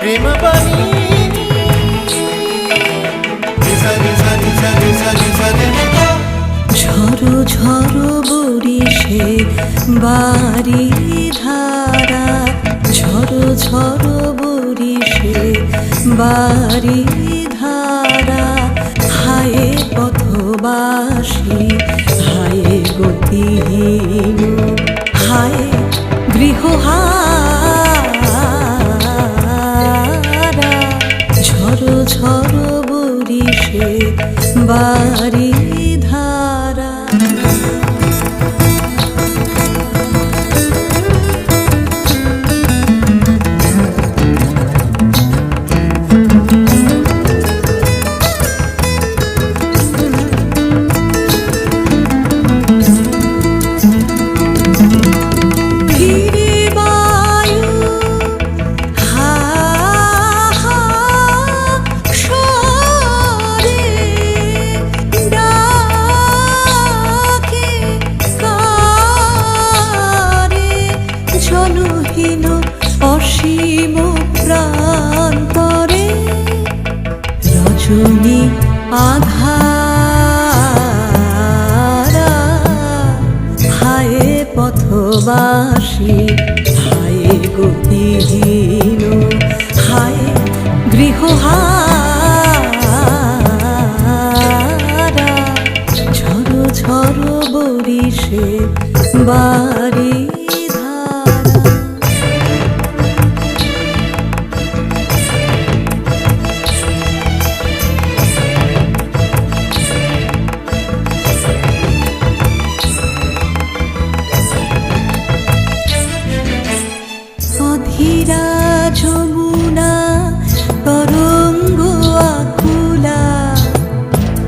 Prima Pani ঝড়ো ঝড়ো বরিশে বাড়ি ধারা। ঝড়ো ঝড়ো বরিশে বাড়ি ধারা। হায়ে পথবাসী, হায়ে গতিহীন, হায়ে গৃহহারা। ঝড়ো ঝড়ো বরিশে বাড়ি পথবাসী হায় গতিহীন হায় গৃহহারা। ঝড়ো ঝড়ো বরিশে বাড়ি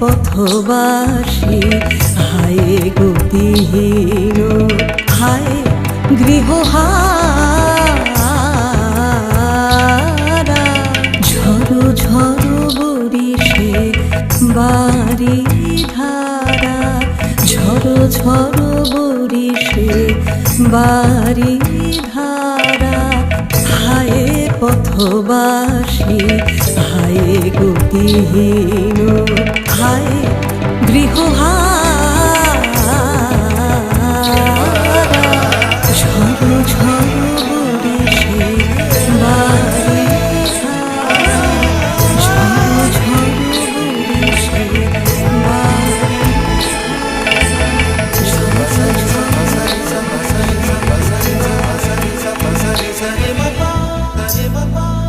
পথবাসী হায় গতিহীন হায় গৃহহারা। ঝড়ো ঝড়ো বরিশে বাড়ি ঝড়ো সে বরিশে বাড়ি ধারা। হায়ে পথবাসী হায়ে গতিহীন। হায় গৃহহারা। Bye.